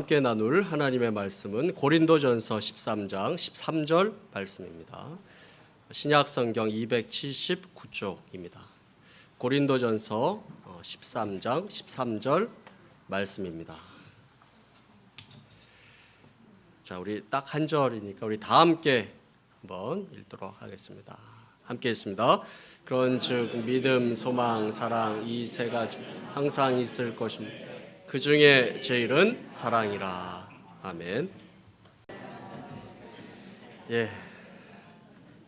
함께 나눌 하나님의 말씀은 고린도전서 13장 13절 말씀입니다. 신약 성경 279쪽입니다. 고린도전서 13장 13절 말씀입니다. 자, 우리 딱 한 절이니까 우리 다 함께 한번 읽도록 하겠습니다. 함께 했습니다. 그런즉 믿음, 소망, 사랑 이 세 가지 항상 있을 것입니다. 그 중에 제일은 사랑이라. 아멘. 예.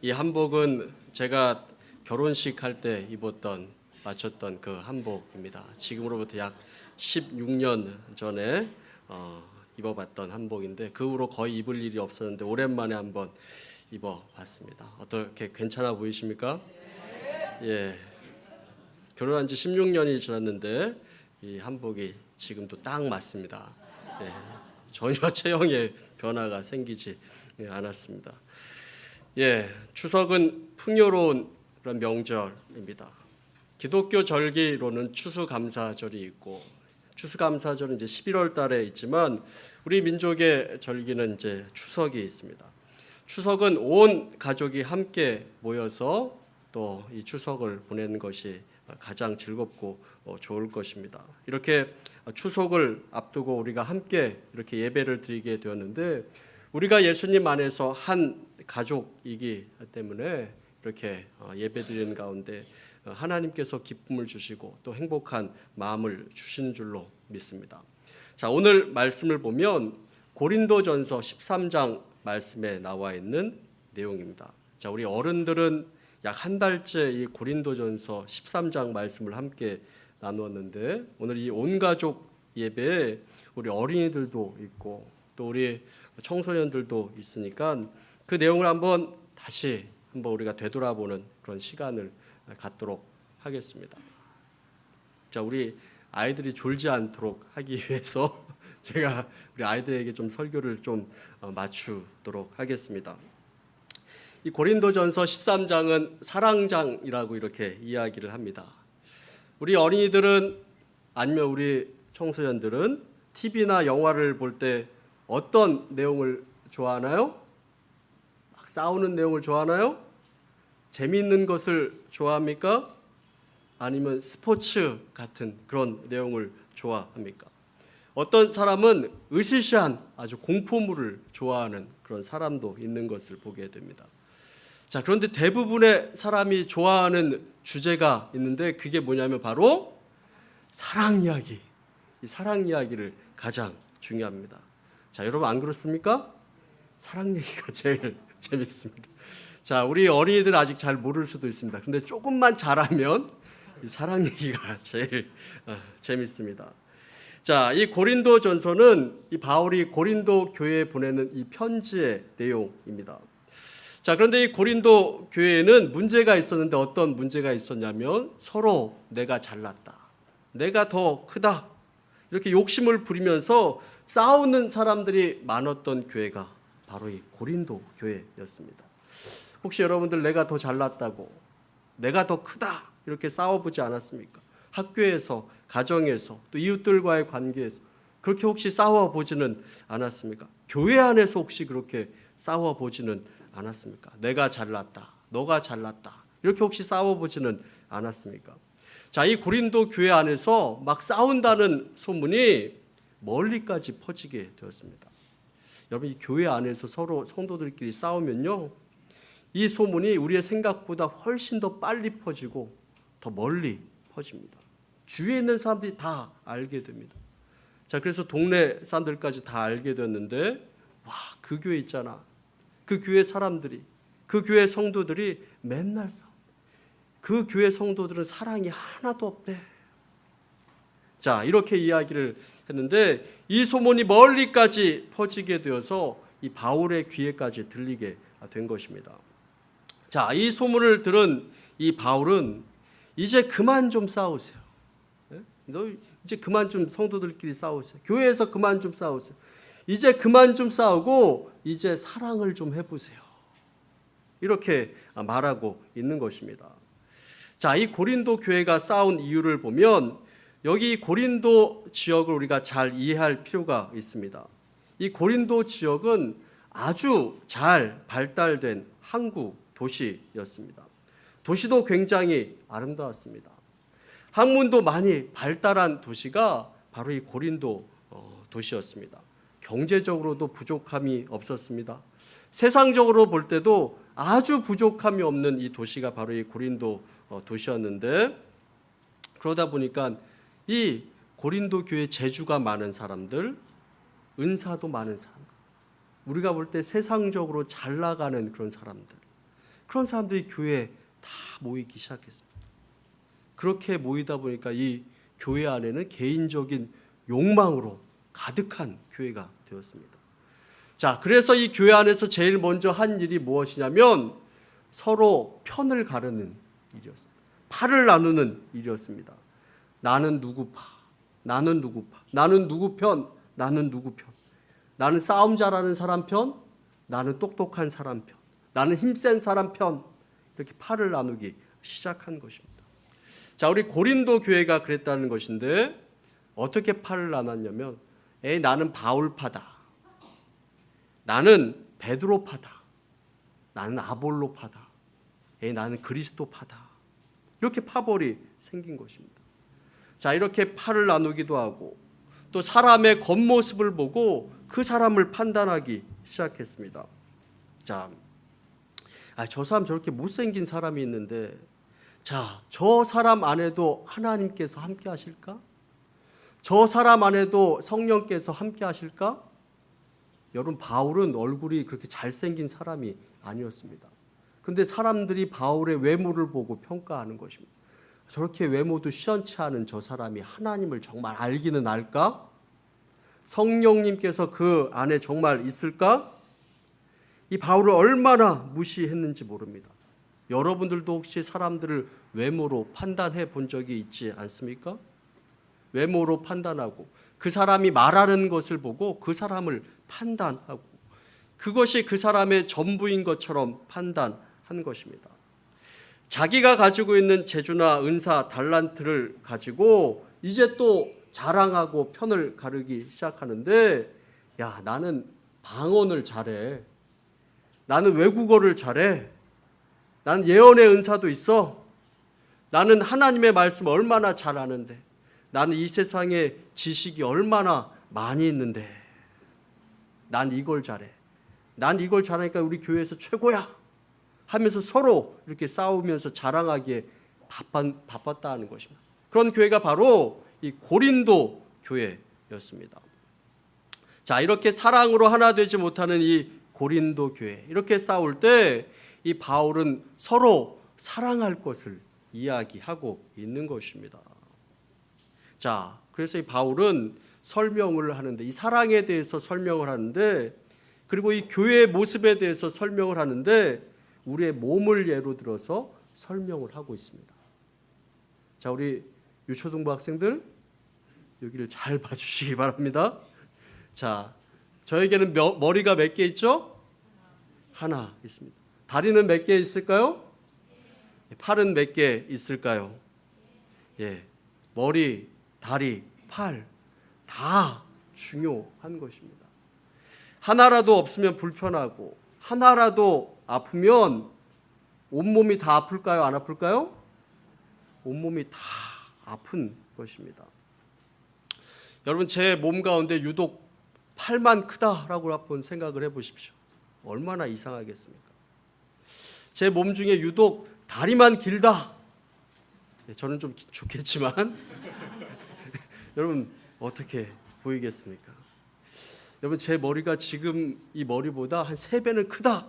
이 한복은 제가 결혼식 할 때 입었던 맞췄던 그 한복입니다. 지금으로부터 약 16년 전에 어, 입어봤던 한복인데 그 후로 거의 입을 일이 없었는데 오랜만에 한번 입어봤습니다. 어떻게 괜찮아 보이십니까? 예. 결혼한 지 16년이 지났는데 이 한복이 지금도 딱 맞습니다. 예, 전혀 체형에 변화가 생기지 않았습니다. 예, 추석은 풍요로운 그런 명절입니다. 기독교 절기로는 추수감사절이 있고 추수감사절은 이제 11월 달에 있지만 우리 민족의 절기는 이제 추석이 있습니다. 추석은 온 가족이 함께 모여서 또 이 추석을 보내는 것이 가장 즐겁고 어, 좋을 것입니다. 이렇게 추석을 앞두고 우리가 함께 이렇게 예배를 드리게 되었는데 우리가 예수님 안에서 한 가족이기 때문에 이렇게 어, 예배 드리는 가운데 어, 하나님께서 기쁨을 주시고 또 행복한 마음을 주시는 줄로 믿습니다. 자, 오늘 말씀을 보면 고린도전서 13장 말씀에 나와 있는 내용입니다. 자, 우리 어른들은 약 한 달째 이 고린도전서 13장 말씀을 함께 나누었는데 오늘 이 온 가족 예배에 우리 어린이들도 있고 또 우리 청소년들도 있으니까 그 내용을 한번 다시 한번 우리가 되돌아보는 그런 시간을 갖도록 하겠습니다. 자, 우리 아이들이 졸지 않도록 하기 위해서 제가 우리 아이들에게 좀 설교를 좀 어, 맞추도록 하겠습니다. 이 고린도전서 13장은 사랑장이라고 이렇게 이야기를 합니다. 우리 어린이들은 아니면 우리 청소년들은 TV나 영화를 볼 때 어떤 내용을 좋아하나요? 막 싸우는 내용을 좋아하나요? 재미있는 것을 좋아합니까? 아니면 스포츠 같은 그런 내용을 좋아합니까? 어떤 사람은 으시시한 아주 공포물을 좋아하는 그런 사람도 있는 것을 보게 됩니다. 자, 그런데 대부분의 사람이 좋아하는 주제가 있는데 그게 뭐냐면 바로 사랑 이야기. 이 사랑 이야기를 가장 중요합니다. 자, 여러분 안 그렇습니까? 사랑 얘기가 제일 재밌습니다. 자, 우리 어린이들 아직 잘 모를 수도 있습니다. 근데 조금만 잘하면 이 사랑 얘기가 제일 어, 재밌습니다. 자, 이 고린도 전서는 이 바울이 고린도 교회에 보내는 이 편지의 내용입니다. 자, 그런데 이 고린도 교회에는 문제가 있었는데 어떤 문제가 있었냐면 서로 내가 잘났다. 내가 더 크다. 이렇게 욕심을 부리면서 싸우는 사람들이 많았던 교회가 바로 이 고린도 교회였습니다. 혹시 여러분들 내가 더 잘났다고 내가 더 크다 이렇게 싸워보지 않았습니까? 학교에서, 가정에서, 또 이웃들과의 관계에서 그렇게 혹시 싸워보지는 않았습니까? 교회 안에서 혹시 그렇게 싸워보지는 않았습니까? 내가 잘났다, 너가 잘났다 이렇게 혹시 싸워보지는 않았습니까? 자, 이 고린도 교회 안에서 막 싸운다는 소문이 멀리까지 퍼지게 되었습니다. 여러분 이 교회 안에서 서로 성도들끼리 싸우면요. 이 소문이 우리의 생각보다 훨씬 더 빨리 퍼지고 더 멀리 퍼집니다. 주위에 있는 사람들이 다 알게 됩니다. 자, 그래서 동네 사람들까지 다 알게 됐는데 와, 그 교회 있잖아. 그 교회 사람들이 그 교회 성도들이 맨날 싸워. 그 교회 성도들은 사랑이 하나도 없대. 자, 이렇게 이야기를 했는데 이 소문이 멀리까지 퍼지게 되어서 이 바울의 귀에까지 들리게 된 것입니다. 자, 이 소문을 들은 이 바울은 이제 그만 좀 싸우세요. 예? 너 이제 그만 좀 성도들끼리 싸우세요. 교회에서 그만 좀 싸우세요. 이제 그만 좀 싸우고 이제 사랑을 좀 해보세요. 이렇게 말하고 있는 것입니다. 자, 이 고린도 교회가 싸운 이유를 보면 여기 고린도 지역을 우리가 잘 이해할 필요가 있습니다. 이 고린도 지역은 아주 잘 발달된 항구 도시였습니다. 도시도 굉장히 아름다웠습니다. 학문도 많이 발달한 도시가 바로 이 고린도 어, 도시였습니다. 경제적으로도 부족함이 없었습니다. 세상적으로 볼 때도 아주 부족함이 없는 이 도시가 바로 이 고린도 어, 도시였는데 그러다 보니까 이 고린도 교회 재주가 많은 사람들, 은사도 많은 사람, 우리가 볼 때 세상적으로 잘 나가는 그런 사람들, 그런 사람들이 교회에 다 모이기 시작했습니다. 그렇게 모이다 보니까 이 교회 안에는 개인적인 욕망으로 가득한 교회가 되었습니다. 자, 그래서 이 교회 안에서 제일 먼저 한 일이 무엇이냐면 서로 편을 가르는 일이었습니다. 팔을 나누는 일이었습니다. 나는 누구 파, 나는 누구 파, 나는 누구 편, 나는 누구 편. 나는 싸움 잘하는 사람 편, 나는 똑똑한 사람 편, 나는 힘센 사람 편. 이렇게 팔을 나누기 시작한 것입니다. 자, 우리 고린도 교회가 그랬다는 것인데 어떻게 팔을 나눴냐면, 에 나는 바울파다. 나는 베드로파다. 나는 아볼로파다. 에 나는 그리스도파다. 이렇게 파벌이 생긴 것입니다. 자, 이렇게 팔을 나누기도 하고 또 사람의 겉모습을 보고 그 사람을 판단하기 시작했습니다. 자, 아, 저 사람 저렇게 못생긴 사람이 있는데 자, 저 사람 안에도 하나님께서 함께 하실까? 저 사람 안에도 성령께서 함께 하실까? 여러분 바울은 얼굴이 그렇게 잘생긴 사람이 아니었습니다. 근데 사람들이 바울의 외모를 보고 평가하는 것입니다. 저렇게 외모도 시원치 않은 저 사람이 하나님을 정말 알기는 알까? 성령님께서 그 안에 정말 있을까? 이 바울을 얼마나 무시했는지 모릅니다. 여러분들도 혹시 사람들을 외모로 판단해 본 적이 있지 않습니까? 외모로 판단하고 그 사람이 말하는 것을 보고 그 사람을 판단하고 그것이 그 사람의 전부인 것처럼 판단한 것입니다. 자기가 가지고 있는 재주나 은사, 달란트를 가지고 이제 또 자랑하고 편을 가르기 시작하는데 야, 나는 방언을 잘해. 나는 외국어를 잘해. 나는 예언의 은사도 있어. 나는 하나님의 말씀 얼마나 잘 아는데. 나는 이 세상에 지식이 얼마나 많이 있는데. 난 이걸 잘해. 난 이걸 잘하니까 우리 교회에서 최고야. 하면서 서로 이렇게 싸우면서 자랑하기에 바빴, 바빴다는 것입니다. 그런 교회가 바로 이 고린도 교회였습니다. 자, 이렇게 사랑으로 하나 되지 못하는 이 고린도 교회. 이렇게 싸울 때 이 바울은 서로 사랑할 것을 이야기하고 있는 것입니다. 자, 그래서 이 바울은 설명을 하는데 이 사랑에 대해서 설명을 하는데 그리고 이 교회의 모습에 대해서 설명을 하는데 우리의 몸을 예로 들어서 설명을 하고 있습니다. 자, 우리 유초등부 학생들 여기를 잘 봐주시기 바랍니다. 자, 저에게는 몇, 머리가 몇 개 있죠? 하나 있습니다. 다리는 몇 개 있을까요? 팔은 몇 개 있을까요? 예, 머리, 다리, 팔 다 중요한 것입니다. 하나라도 없으면 불편하고 하나라도 아프면 온몸이 다 아플까요? 안 아플까요? 온몸이 다 아픈 것입니다. 여러분 제 몸 가운데 유독 팔만 크다라고 한번 생각을 해 보십시오. 얼마나 이상하겠습니까? 제 몸 중에 유독 다리만 길다. 네, 저는 좀 좋겠지만 여러분 어떻게 보이겠습니까? 여러분 제 머리가 지금 이 머리보다 한 세 배는 크다.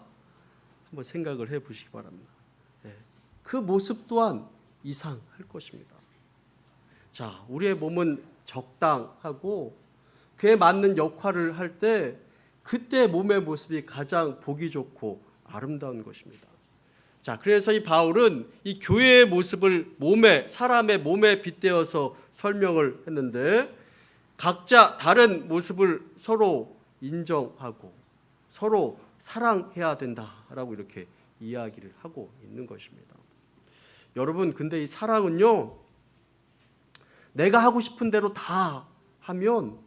한번 생각을 해 보시기 바랍니다. 네. 그 모습 또한 이상할 것입니다. 자, 우리의 몸은 적당하고 그에 맞는 역할을 할 때 그때 몸의 모습이 가장 보기 좋고 아름다운 것입니다. 자, 그래서 이 바울은 이 교회의 모습을 몸에 사람의 몸에 빗대어서 설명을 했는데 각자 다른 모습을 서로 인정하고 서로 사랑해야 된다라고 이렇게 이야기를 하고 있는 것입니다. 여러분, 근데 이 사랑은요, 내가 하고 싶은 대로 다 하면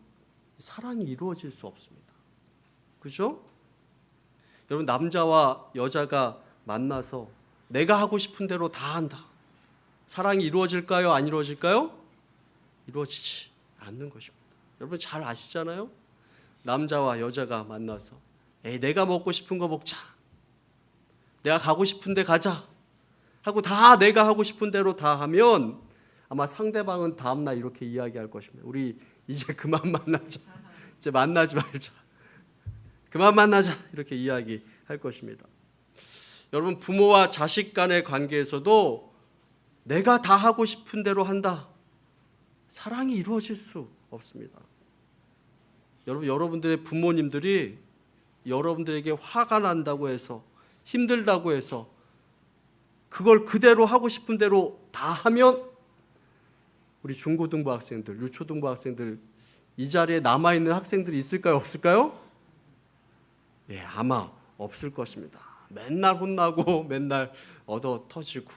사랑이 이루어질 수 없습니다. 그죠? 여러분 남자와 여자가 만나서 내가 하고 싶은 대로 다 한다. 사랑이 이루어질까요? 안 이루어질까요? 이루어지지 않는 것입니다. 여러분 잘 아시잖아요? 남자와 여자가 만나서 에이 내가 먹고 싶은 거 먹자. 내가 가고 싶은 데 가자. 하고 다 내가 하고 싶은 대로 다 하면 아마 상대방은 다음 날 이렇게 이야기할 것입니다. 우리 이제 그만 만나자. 이제 만나지 말자. 그만 만나자. 이렇게 이야기할 것입니다. 여러분 부모와 자식 간의 관계에서도 내가 다 하고 싶은 대로 한다. 사랑이 이루어질 수 없습니다. 여러분 여러분들의 부모님들이 여러분들에게 화가 난다고 해서 힘들다고 해서 그걸 그대로 하고 싶은 대로 다 하면 우리 중고등부 학생들, 유초등부 학생들 이 자리에 남아 있는 학생들이 있을까요, 없을까요? 예, 아마 없을 것입니다. 맨날 혼나고 맨날 얻어 터지고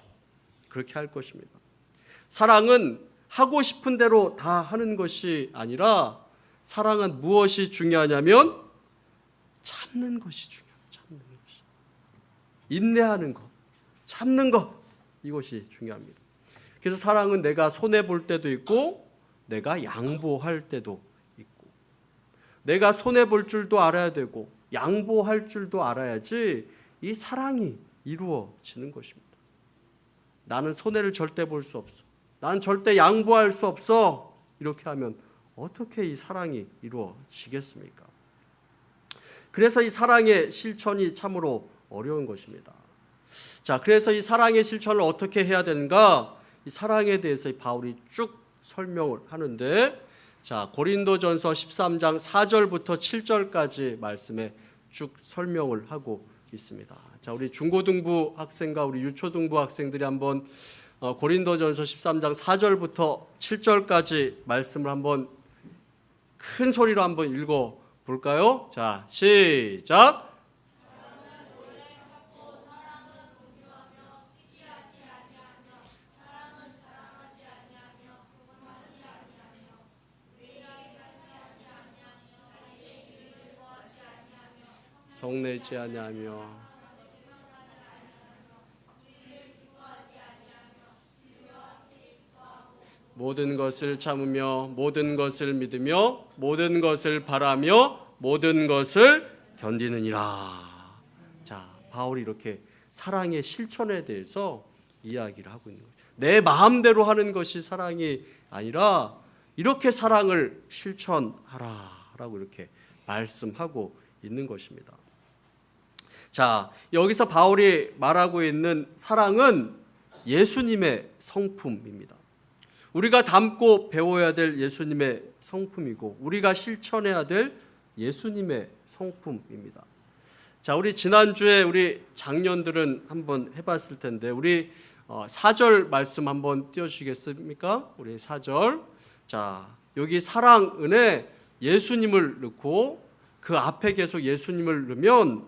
그렇게 할 것입니다. 사랑은 하고 싶은 대로 다 하는 것이 아니라 사랑은 무엇이 중요하냐면 참는 것이 중요해요. 참는 것이. 인내하는 것, 참는 것 이것이 중요합니다. 그래서 사랑은 내가 손해 볼 때도 있고 내가 양보할 때도 있고 내가 손해 볼 줄도 알아야 되고 양보할 줄도 알아야지 이 사랑이 이루어지는 것입니다. 나는 손해를 절대 볼 수 없어. 나는 절대 양보할 수 없어. 이렇게 하면 어떻게 이 사랑이 이루어지겠습니까? 그래서 이 사랑의 실천이 참으로 어려운 것입니다. 자, 그래서 이 사랑의 실천을 어떻게 해야 되는가? 이 사랑에 대해서 이 바울이 쭉 설명을 하는데 자, 고린도전서 13장 4절부터 7절까지 말씀에 쭉 설명을 하고 있습니다. 자, 우리 중고등부 학생과 우리 유초등부 학생들이 한번 어, 고린도전서 13장 4절부터 7절까지 말씀을 한번 큰 소리로 한번 읽어 볼까요? 자, 시작. 성내지 아니하며 모든 것을 참으며 모든 것을 믿으며 모든 것을 바라며 모든 것을 견디느니라. 자, 바울이 이렇게 사랑의 실천에 대해서 이야기를 하고 있는 거예요. 내 마음대로 하는 것이 사랑이 아니라 이렇게 사랑을 실천하라라고 이렇게 말씀하고 있는 것입니다. 자, 여기서 바울이 말하고 있는 사랑은 예수님의 성품입니다. 우리가 담고 배워야 될 예수님의 성품이고 우리가 실천해야 될 예수님의 성품입니다. 자, 우리 지난주에 우리 장년들은 한번 해봤을 텐데 우리 어, 4절 말씀 한번 띄워주시겠습니까? 우리 4절. 자, 여기 사랑, 은혜, 예수님을 넣고 그 앞에 계속 예수님을 넣으면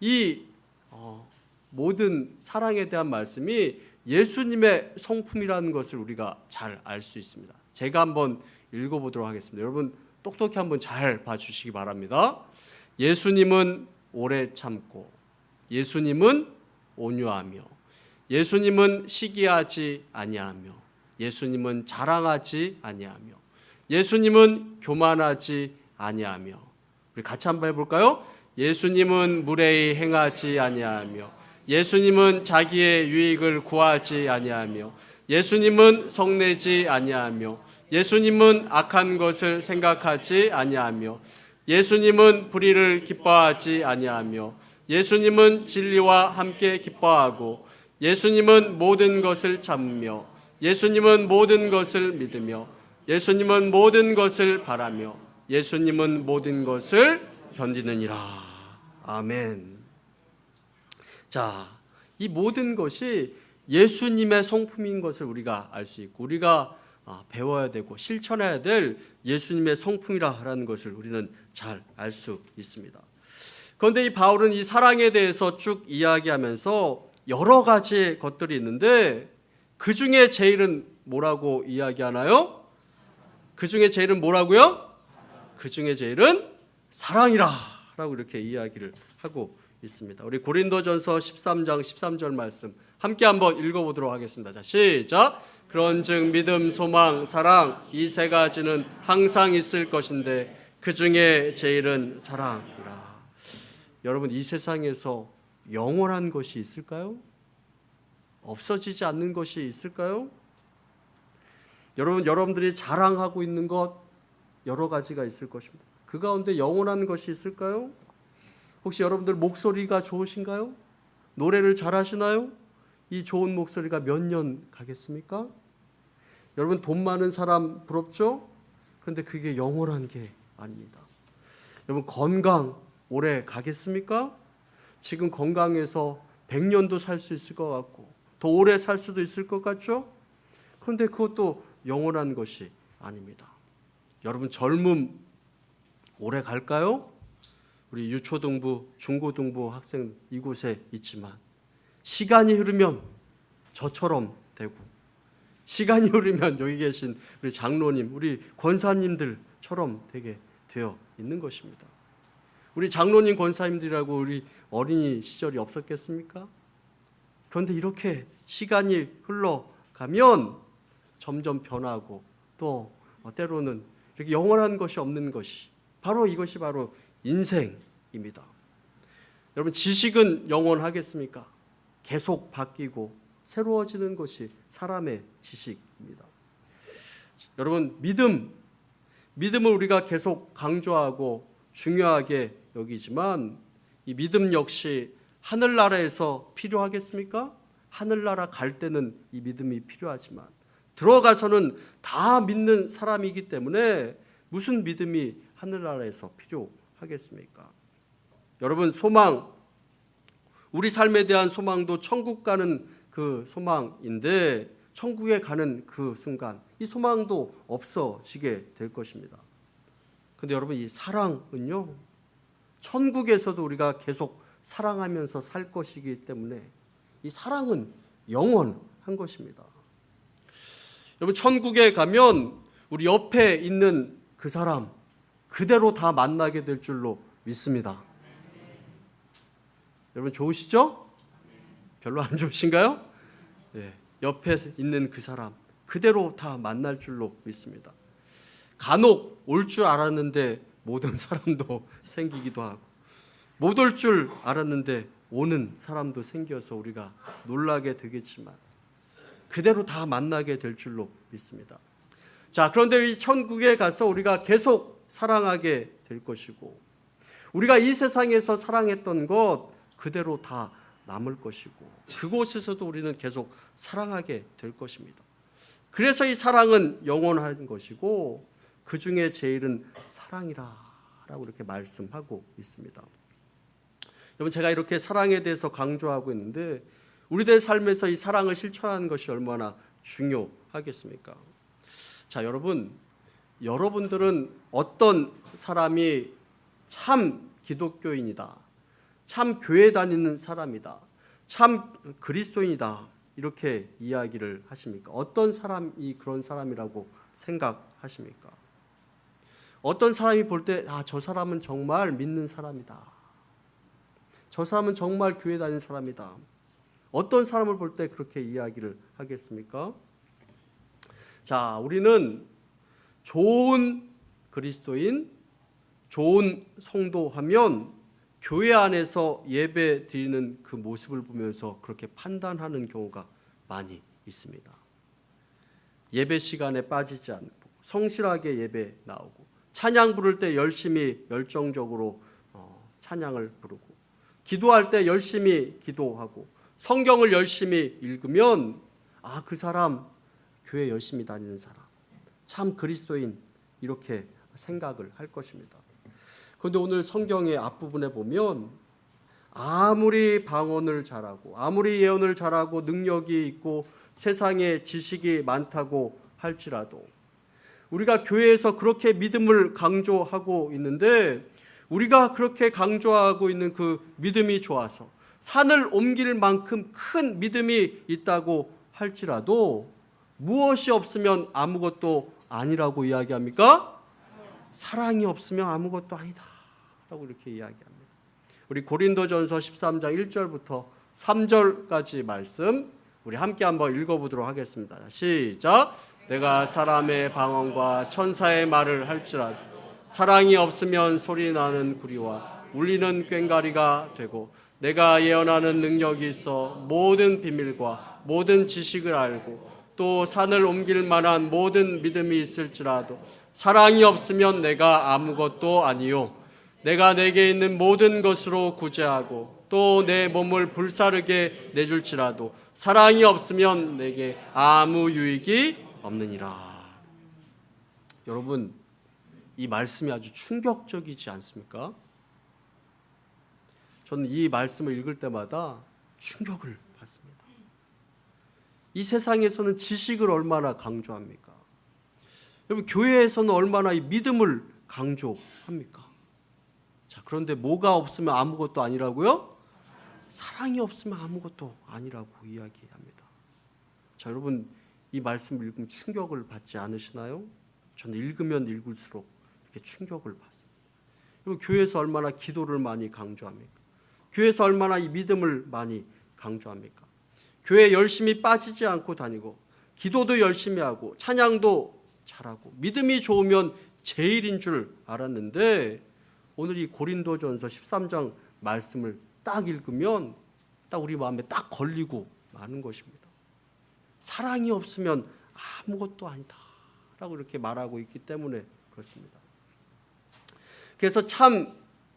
이 어, 모든 사랑에 대한 말씀이 예수님의 성품이라는 것을 우리가 잘 알 수 있습니다. 제가 한번 읽어보도록 하겠습니다. 여러분 똑똑히 한번 잘 봐주시기 바랍니다. 예수님은 오래 참고, 예수님은 온유하며, 예수님은 시기하지 아니하며, 예수님은 자랑하지 아니하며, 예수님은 교만하지 아니하며. 우리 같이 한번 해볼까요? 예수님은 무례히 행하지 아니하며, 예수님은 자기의 유익을 구하지 아니하며 예수님은 성내지 아니하며 예수님은 악한 것을 생각하지 아니하며 예수님은 불의를 기뻐하지 아니하며 예수님은 진리와 함께 기뻐하고 예수님은 모든 것을 참으며 예수님은 모든 것을 믿으며 예수님은 모든 것을 바라며 예수님은 모든 것을 견디느니라. 아멘. 자, 이 모든 것이 예수님의 성품인 것을 우리가 알 수 있고 우리가 아, 배워야 되고 실천해야 될 예수님의 성품이라는 것을 우리는 잘 알 수 있습니다. 그런데 이 바울은 이 사랑에 대해서 쭉 이야기하면서 여러 가지 것들이 있는데 그 중에 제일은 뭐라고 이야기하나요? 그 중에 제일은 뭐라고요? 그 중에 제일은 사랑이라 라고 이렇게 이야기를 하고 있습니다. 우리 고린도전서 13장 13절 말씀 함께 한번 읽어보도록 하겠습니다. 자, 시작. 그런즉 믿음, 소망, 사랑 이 세 가지는 항상 있을 것인데 그 중에 제일은 사랑이라. 여러분 이 세상에서 영원한 것이 있을까요? 없어지지 않는 것이 있을까요? 여러분 여러분들이 자랑하고 있는 것 여러 가지가 있을 것입니다. 그 가운데 영원한 것이 있을까요? 혹시 여러분들 목소리가 좋으신가요? 노래를 잘하시나요? 이 좋은 목소리가 몇 년 가겠습니까? 여러분 돈 많은 사람 부럽죠? 그런데 그게 영원한 게 아닙니다. 여러분 건강 오래 가겠습니까? 지금 건강해서 100년도 살 수 있을 것 같고 더 오래 살 수도 있을 것 같죠? 그런데 그것도 영원한 것이 아닙니다. 여러분 젊음 오래 갈까요? 우리 유초등부, 중고등부 학생 이곳에 있지만 시간이 흐르면 저처럼 되고 시간이 흐르면 여기 계신 우리 장로님, 우리 권사님들처럼 되게 되어 있는 것입니다. 우리 장로님, 권사님들이라고 우리 어린이 시절이 없었겠습니까? 그런데 이렇게 시간이 흘러가면 점점 변하고 또 때로는 이렇게 영원한 것이 없는 것이 바로 이것이 바로 인생입니다. 여러분 지식은 영원하겠습니까? 계속 바뀌고 새로워지는 것이 사람의 지식입니다. 여러분 믿음 믿음을 우리가 계속 강조하고 중요하게 여기지만 이 믿음 역시 하늘나라에서 필요하겠습니까? 하늘나라 갈 때는 이 믿음이 필요하지만 들어가서는 다 믿는 사람이기 때문에 무슨 믿음이 하늘나라에서 필요하겠습니까? 여러분 소망 우리 삶에 대한 소망도 천국 가는 그 소망인데 천국에 가는 그 순간 이 소망도 없어지게 될 것입니다. 근데 여러분 이 사랑은요. 천국에서도 우리가 계속 사랑하면서 살 것이기 때문에 이 사랑은 영원한 것입니다. 여러분 천국에 가면 우리 옆에 있는 그 사람 그대로 다 만나게 될 줄로 믿습니다. 여러분 좋으시죠? 별로 안 좋으신가요? 네, 옆에 있는 그 사람 그대로 다 만날 줄로 믿습니다. 간혹 올 줄 알았는데 모든 사람도 생기기도 하고 못 올 줄 알았는데 오는 사람도 생겨서 우리가 놀라게 되겠지만 그대로 다 만나게 될 줄로 믿습니다. 자, 그런데 이 천국에 가서 우리가 계속 사랑하게 될 것이고 우리가 이 세상에서 사랑했던 것 그대로 다 남을 것이고 그곳에서도 우리는 계속 사랑하게 될 것입니다. 그래서 이 사랑은 영원한 것이고 그 중에 제일은 사랑이라라고 이렇게 말씀하고 있습니다. 여러분 제가 이렇게 사랑에 대해서 강조하고 있는데 우리들 삶에서 이 사랑을 실천하는 것이 얼마나 중요하겠습니까? 자, 여러분 여러분들은 어떤 사람이 참 기독교인이다. 참 교회 다니는 사람이다. 참 그리스도인이다. 이렇게 이야기를 하십니까? 어떤 사람이 그런 사람이라고 생각하십니까? 어떤 사람이 볼 때, 아, 저 사람은 정말 믿는 사람이다. 저 사람은 정말 교회 다니는 사람이다. 어떤 사람을 볼 때 그렇게 이야기를 하겠습니까? 자, 우리는 좋은 그리스도인, 좋은 성도 하면 교회 안에서 예배 드리는 그 모습을 보면서 그렇게 판단하는 경우가 많이 있습니다. 예배 시간에 빠지지 않고 성실하게 예배 나오고 찬양 부를 때 열심히 열정적으로 어, 찬양을 부르고 기도할 때 열심히 기도하고 성경을 열심히 읽으면 아 그 사람 교회 열심히 다니는 사람 참 그리스도인 이렇게 생각을 할 것입니다. 그런데 오늘 성경의 앞부분에 보면 아무리 방언을 잘하고 아무리 예언을 잘하고 능력이 있고 세상에 지식이 많다고 할지라도 우리가 교회에서 그렇게 믿음을 강조하고 있는데 우리가 그렇게 강조하고 있는 그 믿음이 좋아서 산을 옮길 만큼 큰 믿음이 있다고 할지라도 무엇이 없으면 아무것도 아니라고 이야기합니까? 사랑이 없으면 아무것도 아니다. 라고 이렇게 이야기합니다. 우리 고린도전서 13장 1절부터 3절까지 말씀 우리 함께 한번 읽어보도록 하겠습니다. 시작. 내가 사람의 방언과 천사의 말을 할지라도 사랑이 없으면 소리 나는 구리와 울리는 꽹가리가 되고 내가 예언하는 능력이 있어 모든 비밀과 모든 지식을 알고 또 산을 옮길 만한 모든 믿음이 있을지라도 사랑이 없으면 내가 아무것도 아니요 내가 내게 있는 모든 것으로 구제하고 또 내 몸을 불사르게 내줄지라도 사랑이 없으면 내게 아무 유익이 없느니라. 여러분 이 말씀이 아주 충격적이지 않습니까? 저는 이 말씀을 읽을 때마다 충격을. 이 세상에서는 지식을 얼마나 강조합니까? 여러분 교회에서는 얼마나 이 믿음을 강조합니까? 자, 그런데 뭐가 없으면 아무것도 아니라고요? 사랑이 없으면 아무것도 아니라고 이야기합니다. 자, 여러분 이 말씀을 읽으면 충격을 받지 않으시나요? 저는 읽으면 읽을수록 이렇게 충격을 받습니다. 여러분 교회에서 얼마나 기도를 많이 강조합니까? 교회에서 얼마나 이 믿음을 많이 강조합니까? 교회 열심히 빠지지 않고 다니고 기도도 열심히 하고 찬양도 잘하고 믿음이 좋으면 제일인 줄 알았는데 오늘 이 고린도전서 13장 말씀을 딱 읽으면 딱 우리 마음에 딱 걸리고 마는 것입니다. 사랑이 없으면 아무것도 아니다 라고 이렇게 말하고 있기 때문에 그렇습니다. 그래서 참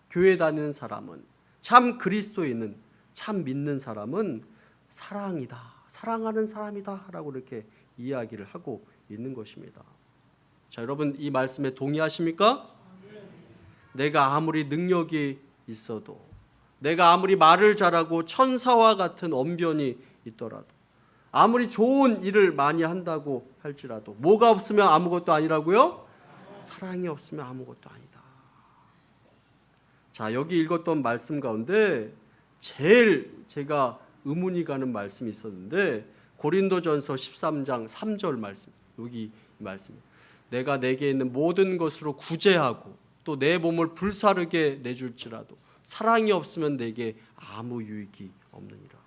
교회 다니는 사람은 참 그리스도인은 참 믿는 사람은 사랑이다. 사랑하는 사람이다 라고 이렇게 이야기를 하고 있는 것입니다. 자, 여러분 이 말씀에 동의하십니까? 내가 아무리 능력이 있어도 내가 아무리 말을 잘하고 천사와 같은 언변이 있더라도 아무리 좋은 일을 많이 한다고 할지라도 뭐가 없으면 아무것도 아니라고요? 사랑이 없으면 아무것도 아니다. 자, 여기 읽었던 말씀 가운데 제일 제가 의문이 가는 말씀이 있었는데 고린도전서 13장 3절 말씀. 여기 이 말씀. 내가 내게 있는 모든 것으로 구제하고 또 내 몸을 불사르게 내줄지라도 사랑이 없으면 내게 아무 유익이 없느니라.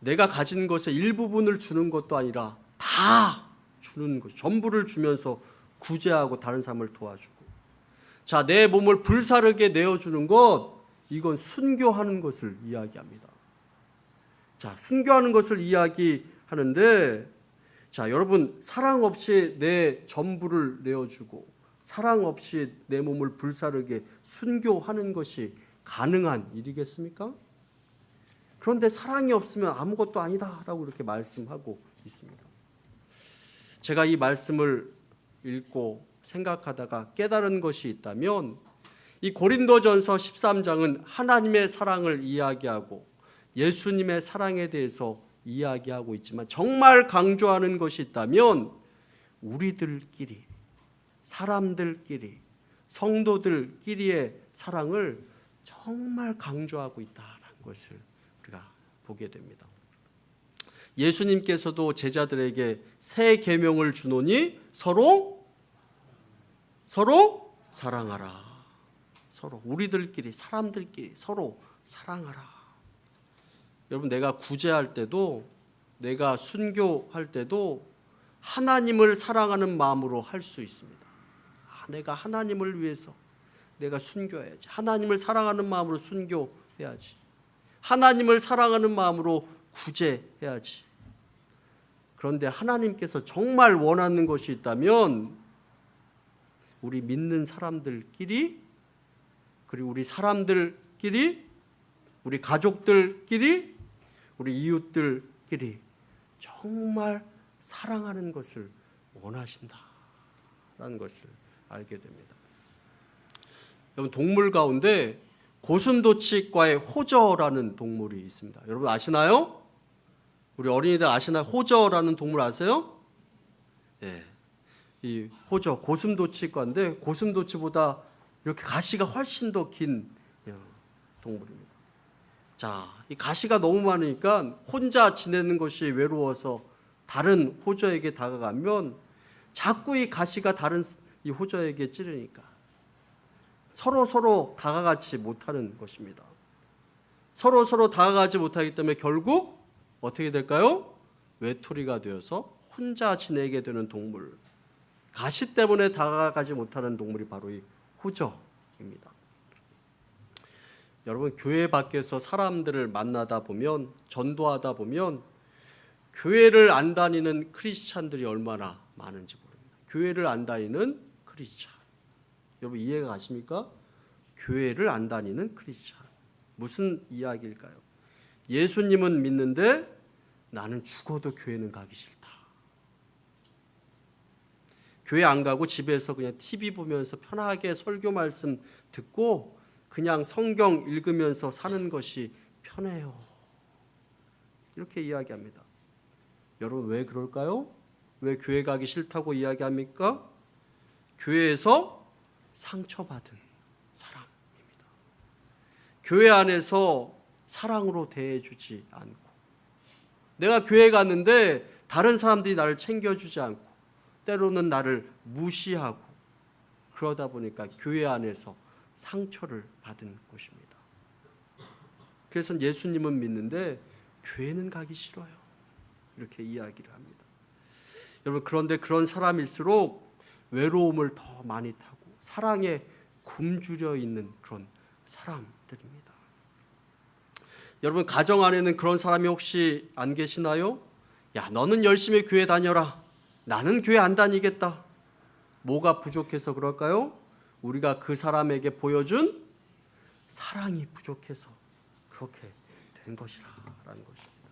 내가 가진 것의 일부분을 주는 것도 아니라 다 주는 것, 전부를 주면서 구제하고 다른 사람을 도와주고. 자, 내 몸을 불사르게 내어주는 것, 이건 순교하는 것을 이야기합니다. 자, 순교하는 것을 이야기하는데, 자, 여러분, 사랑 없이 내 전부를 내어주고, 사랑 없이 내 몸을 불사르게 순교하는 것이 가능한 일이겠습니까? 그런데 사랑이 없으면 아무것도 아니다라고 이렇게 말씀하고 있습니다. 제가 이 말씀을 읽고 생각하다가 깨달은 것이 있다면 이 고린도전서 13장은 하나님의 사랑을 이야기하고 예수님의 사랑에 대해서 이야기하고 있지만 정말 강조하는 것이 있다면 우리들끼리 사람들끼리 성도들끼리의 사랑을 정말 강조하고 있다라는 것을 우리가 보게 됩니다. 예수님께서도 제자들에게 새 계명을 주노니 서로 서로 사랑하라. 서로 우리들끼리 사람들끼리 서로 사랑하라. 여러분 내가 구제할 때도 내가 순교할 때도 하나님을 사랑하는 마음으로 할 수 있습니다. 아, 내가 하나님을 위해서 내가 순교해야지. 하나님을 사랑하는 마음으로 순교해야지. 하나님을 사랑하는 마음으로 구제해야지. 그런데 하나님께서 정말 원하는 것이 있다면 우리 믿는 사람들끼리 그리고 우리 사람들끼리 우리 가족들끼리 우리 이웃들끼리 정말 사랑하는 것을 원하신다라는 것을 알게 됩니다. 여러분 동물 가운데 고슴도치과의 호저라는 동물이 있습니다. 여러분 아시나요? 우리 어린이들 아시나요? 호저라는 동물 아세요? 예. 이 호저 고슴도치과인데 고슴도치보다 이렇게 가시가 훨씬 더 긴 동물입니다. 자, 이 가시가 너무 많으니까 혼자 지내는 것이 외로워서 다른 호저에게 다가가면 자꾸 이 가시가 다른 이 호저에게 찌르니까 서로 서로 다가가지 못하는 것입니다. 서로 서로 다가가지 못하기 때문에 결국 어떻게 될까요? 외톨이가 되어서 혼자 지내게 되는 동물. 가시 때문에 다가가지 못하는 동물이 바로 이 호저입니다. 여러분 교회 밖에서 사람들을 만나다 보면 전도하다 보면 교회를 안 다니는 크리스찬들이 얼마나 많은지 모릅니다. 교회를 안 다니는 크리스찬. 여러분 이해가 가십니까? 교회를 안 다니는 크리스찬. 무슨 이야기일까요? 예수님은 믿는데 나는 죽어도 교회는 가기 싫다. 교회 안 가고 집에서 그냥 TV 보면서 편하게 설교 말씀 듣고 그냥 성경 읽으면서 사는 것이 편해요. 이렇게 이야기합니다. 여러분 왜 그럴까요? 왜 교회 가기 싫다고 이야기합니까? 교회에서 상처받은 사람입니다. 교회 안에서 사랑으로 대해주지 않고 내가 교회 갔는데 다른 사람들이 나를 챙겨주지 않고 때로는 나를 무시하고 그러다 보니까 교회 안에서 상처를 받은 것입니다. 그래서 예수님은 믿는데 교회는 가기 싫어요. 이렇게 이야기를 합니다. 여러분 그런데 그런 사람일수록 외로움을 더 많이 타고 사랑에 굶주려 있는 그런 사람들입니다. 여러분 가정 안에는 그런 사람이 혹시 안 계시나요? 야 너는 열심히 교회 다녀라. 나는 교회 안 다니겠다. 뭐가 부족해서 그럴까요? 우리가 그 사람에게 보여준 사랑이 부족해서 그렇게 된 것이라라는 것입니다.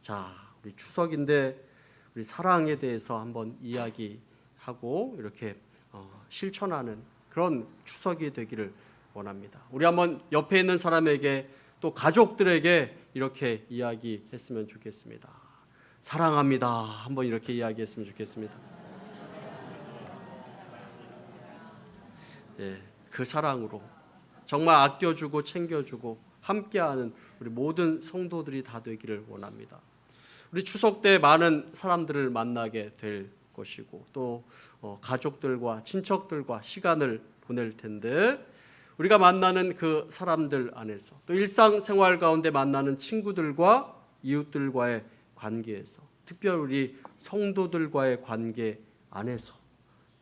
자, 우리 추석인데 우리 사랑에 대해서 한번 이야기하고 이렇게 어, 실천하는 그런 추석이 되기를 원합니다. 우리 한번 옆에 있는 사람에게 또 가족들에게 이렇게 이야기했으면 좋겠습니다. 사랑합니다. 한번 이렇게 이야기했으면 좋겠습니다. 예, 그 사랑으로 정말 아껴주고 챙겨주고 함께하는 우리 모든 성도들이 다 되기를 원합니다. 우리 추석 때 많은 사람들을 만나게 될 것이고 또 어, 가족들과 친척들과 시간을 보낼 텐데 우리가 만나는 그 사람들 안에서 또 일상생활 가운데 만나는 친구들과 이웃들과의 관계에서 특별히 우리 성도들과의 관계 안에서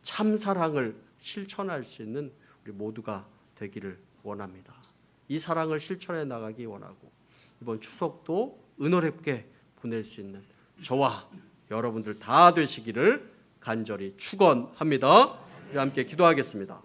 참 사랑을 실천할 수 있는 우리 모두가 되기를 원합니다. 이 사랑을 실천해 나가기 원하고 이번 추석도 은혜롭게 보낼 수 있는 저와 여러분들 다 되시기를 간절히 축원합니다. 함께 기도하겠습니다.